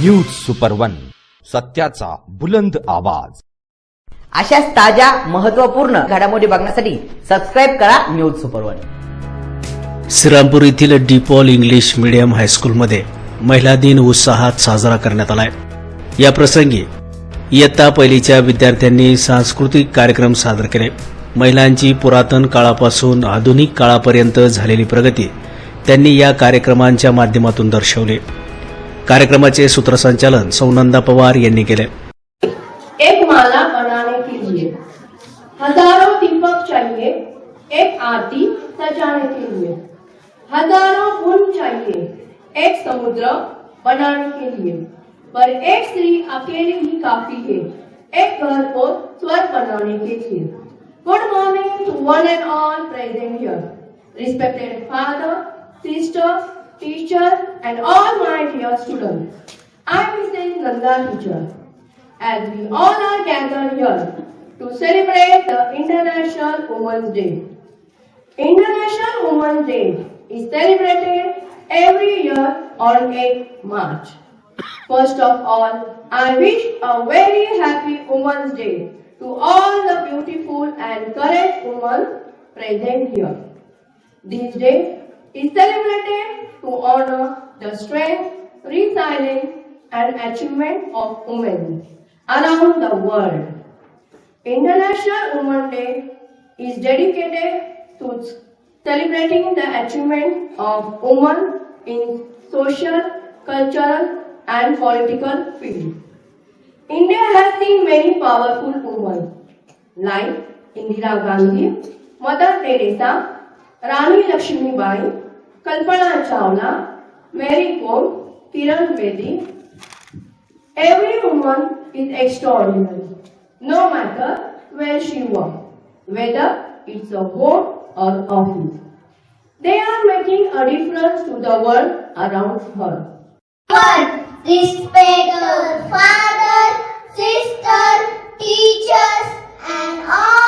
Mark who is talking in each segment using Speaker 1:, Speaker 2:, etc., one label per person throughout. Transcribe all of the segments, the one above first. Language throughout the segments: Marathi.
Speaker 1: न्यूज सुपर वन सत्याचा बुलंद आवाज
Speaker 2: अशाच ताज्या महत्वपूर्ण घडामोडी बघण्यासाठी सबस्क्राईब करा न्यूज सुपर वन
Speaker 3: श्रीरामपूर येथील डीपॉल इंग्लिश मीडियम हायस्कूलमध्ये महिला दिन उत्साहात साजरा करण्यात आलाय या प्रसंगी इयत्ता पहिलीच्या विद्यार्थ्यांनी सांस्कृतिक कार्यक्रम सादर केले महिलांची पुरातन काळापासून आधुनिक काळापर्यंत झालेली प्रगती त्यांनी या कार्यक्रमांच्या माध्यमातून दर्शवली कार्यक्रमाचे सूत्रसंचालन सौनंदा पवार यांनी केले
Speaker 4: एक माला बनाने के लिए हजारों दीपक चाहिए एक आरती सजाने के लिए हजारों गुण चाहिए एक समुद्र बनाने के लिए पर एक स्त्री अकेली ही काफी है एक घर को स्वर बनाने के लिए good morning to one and all present here respected father sister teacher and all my dear students. I am Mrs. Nanda teacher. As we all are gathered here to celebrate the International Women's Day. International Women's Day is celebrated every year on 8 March. First of all, I wish a very happy Women's Day to all the beautiful and courageous women present here. This day is celebrated to honor the strength, resilience, and achievement of women around the world. International Women's Day is dedicated to celebrating the achievement of women in social, cultural, and political fields. India has seen many powerful women like Indira Gandhi, Mother Teresa, Lakshmi Bai, Kalpana Chawla Mary Kom, Kiran Bedi. Every woman is extraordinary, no matter where she works, whether it's a home or office. They are making a difference to the world around her.
Speaker 5: One, respect father, sister, teachers and all.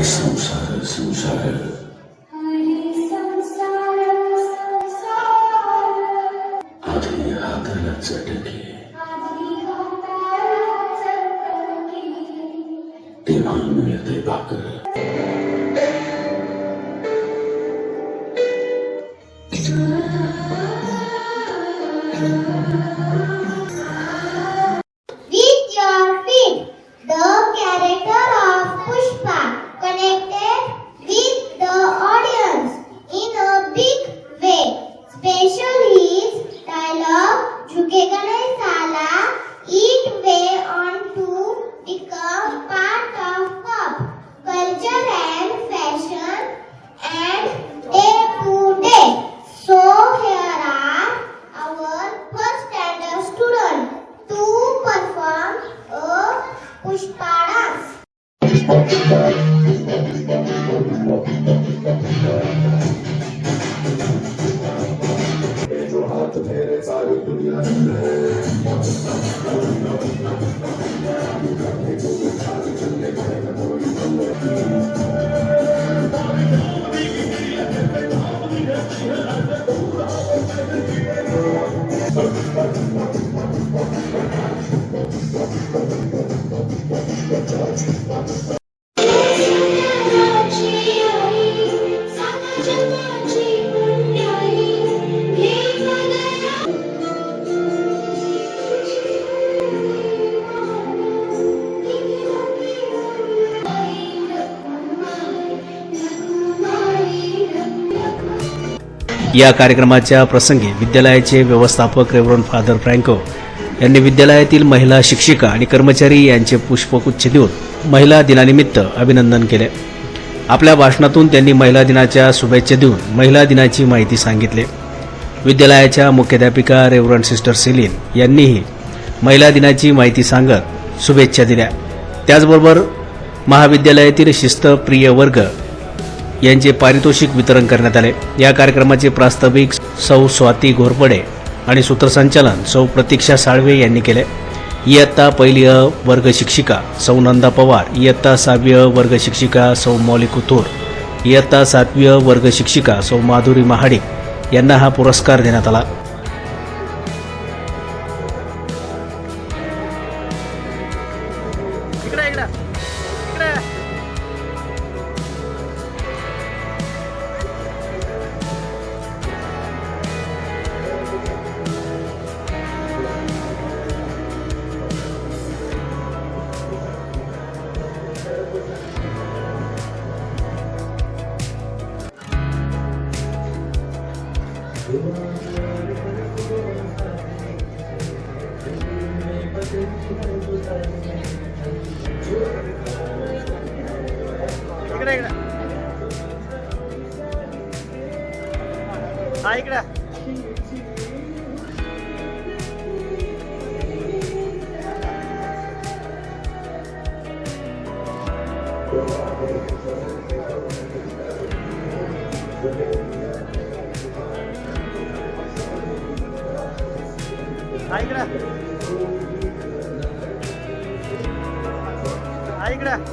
Speaker 5: I'm I'm I sorry, sorry. sorry, samsara, samsara. Adi, hatha, latsate. Thank you.
Speaker 3: या कार्यक्रमाच्या प्रसंगी विद्यालयाचे व्यवस्थापक रेवरन फादर फ्रँको यांनी विद्यालयातील महिला शिक्षिका आणि कर्मचारी यांचे पुष्पगुच्छ देऊन महिला दिनानिमित्त अभिनंदन केले आपल्या भाषणातून त्यांनी महिला दिनाच्या शुभेच्छा देऊन महिला दिनाची माहिती सांगितली विद्यालयाच्या मुख्याध्यापिका रेवरन सिस्टर सेलिन यांनीही महिला दिनाची माहिती सांगत शुभेच्छा दिल्या त्याचबरोबर महाविद्यालयातील शिस्तप्रिय वर्ग यांचे पारितोषिक वितरण करण्यात आले या कार्यक्रमाचे प्रास्ताविक सौ स्वाती घोरपडे आणि सूत्रसंचालन सौ प्रतीक्षा साळवे यांनी केले इयत्ता पहिली अ वर्ग शिक्षिका सौ नंदा पवार इयत्ता सहावी अ वर्ग शिक्षिका सौ मौली कुथूर इयत्ता सातवी अ वर्ग शिक्षिका सौ माधुरी महाडिक यांना हा पुरस्कार देण्यात आला
Speaker 4: इकडे इकडे हा इकडे Thank you. इकडं इकडं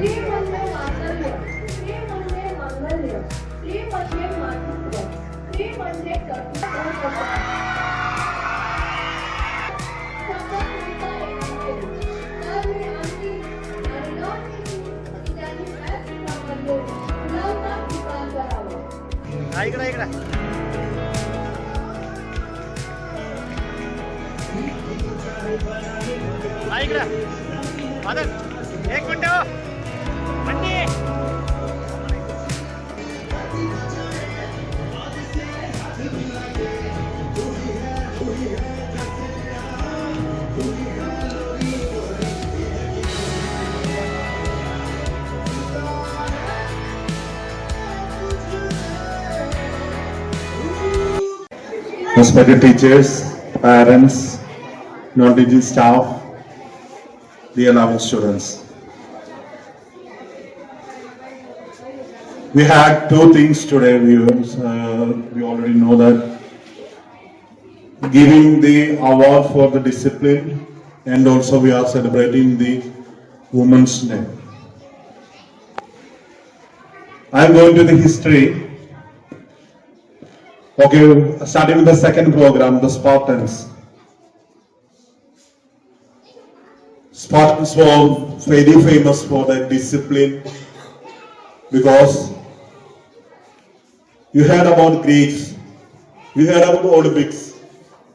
Speaker 4: स्त्री म्हणजे मांगल्य स्त्री म्हणजे मांगल्य स्त्री इकडे इकडे इकडे एक minute
Speaker 6: respected teachers, parents, non-teaching staff, dear loving students. We had two things today, viewers. Uh, we already know that giving the award for the discipline and also we are celebrating the woman's name. I am going to the history Okay, starting with the second program, the Spartans. Spartans were very famous for their discipline because you heard about Greeks, you heard about Olympics.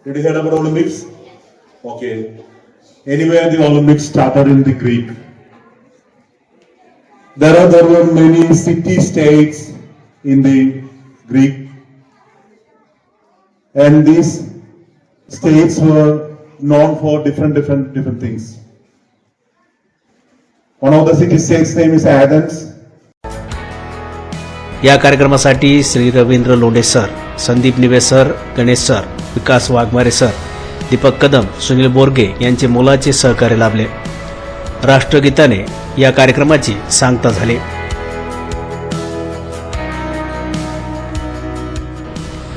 Speaker 6: Did you hear about Olympics? Okay. Anyway, the Olympics started in the Greek. There, are, there were many city states in the Greek and these states were known for different, different, different things. One of the city states name is Athens.
Speaker 3: या कार्यक्रमासाठी Shri Ravindra Londhe sir Sandeep Nive sir Ganesh sir Vikas Waghmare sir Deepak Kadam Sunil Borge यांचे मोलाचे सहकार्य लाभले राष्ट्रगीताने या कार्यक्रमाची सांगता झाली